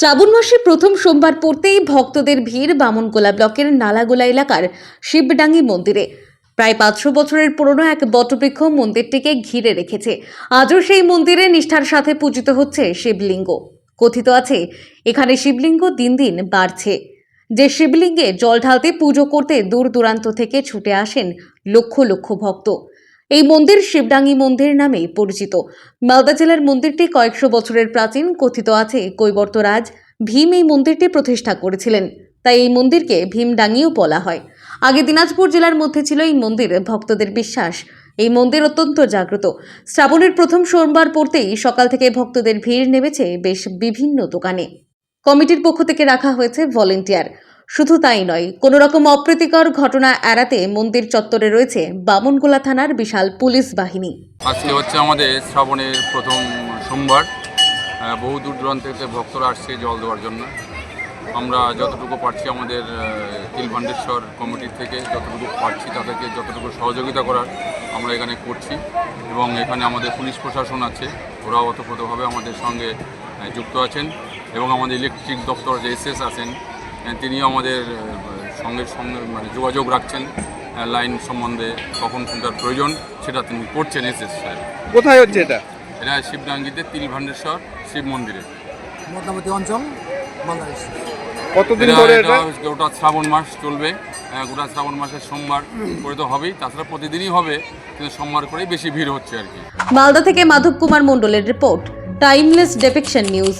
শ্রাবণ মাসে প্রথম সোমবার পড়তেই ভক্তদের ভিড় বামনগোলা ব্লকের নালাগোলা এলাকার শিবডাঙ্গি মন্দিরে। প্রায় পাঁচশো বছরের পুরনো এক বটবৃক্ষ মন্দিরটিকে ঘিরে রেখেছে। আজও সেই মন্দিরে নিষ্ঠার সাথে পূজিত হচ্ছে শিবলিঙ্গ। কথিত আছে, এখানে শিবলিঙ্গ দিন দিন বাড়ছে। যে শিবলিঙ্গে জল ঢালতে পুজো করতে দূর দূরান্ত থেকে ছুটে আসেন লক্ষ লক্ষ ভক্ত। এই মন্দির শিবডাঙ্গি মন্দির নামে পরিচিত। মালদা জেলার মন্দিরটি কয়েকশো বছরের প্রাচীন, কথিত আছে কৈবর্তরাজ। ভীম এই মন্দিরটি প্রতিষ্ঠা করেছিলেন। তাই এই মন্দিরকে ভীমডাঙ্গিও বলা হয়। আগে দিনাজপুর জেলার মধ্যে ছিল এই মন্দির, ভক্তদের বিশ্বাস। এই মন্দির অত্যন্ত জাগ্রত। শ্রাবণের প্রথম সোমবার পড়তেই সকাল থেকে ভক্তদের ভিড় নেমেছে বেশ বিভিন্ন দোকানে। কমিটির পক্ষ থেকে রাখা হয়েছে ভলেন্টিয়ার। শুধু তাই নয় কোনো রকম অপ্রীতিকর ঘটনা এড়াতে মন্দির চত্বরে রয়েছে বামনগোলা থানার বিশাল পুলিশ বাহিনী। আজকে হচ্ছে আমাদের শ্রাবণের প্রথম সোমবার বহু দূর দূরান্ত থেকে ভক্তরা আসছে জল দেওয়ার জন্য। আমরা যতটুকু পারছি আমাদের আহ, তিলভান্ডেশ্বর কমিটির থেকে যতটুকু পারছি তাদেরকে যতটুকু সহযোগিতা করার আমরা এখানে করছি। এবং এখানে আমাদের পুলিশ প্রশাসন আছে ওরাও ওতপ্রোতভাবে আমাদের সঙ্গে যুক্ত আছেন। এবং আমাদের ইলেকট্রিক দপ্তর যে এসএস আছেন তিনিও আমাদের সঙ্গে সঙ্গে মানে যোগাযোগ রাখছেন লাইন সম্বন্ধে কখন কোনটার প্রয়োজন সেটা তিনি করছেন এসএস স্যার। কোথায় হচ্ছে এটা? এটা শিবডাঙ্গিতে তিলভান্ডেশ্বর শিব মন্দিরে। মধ্যবর্তী অঞ্চল বাংলাদেশ। কতদিন ধরে এটা এটা? গোটা শ্রাবণ মাস চলবে গোটা শ্রাবণ মাসের সোমবার করে তো হবেই তাছাড়া প্রতিদিনই হবে কিন্তু সোমবার করেই বেশি ভিড় হচ্ছে আর কি। মালদা থেকে মাধব কুমার মণ্ডলের রিপোর্ট টাইমলেস ডেপিকশন নিউজ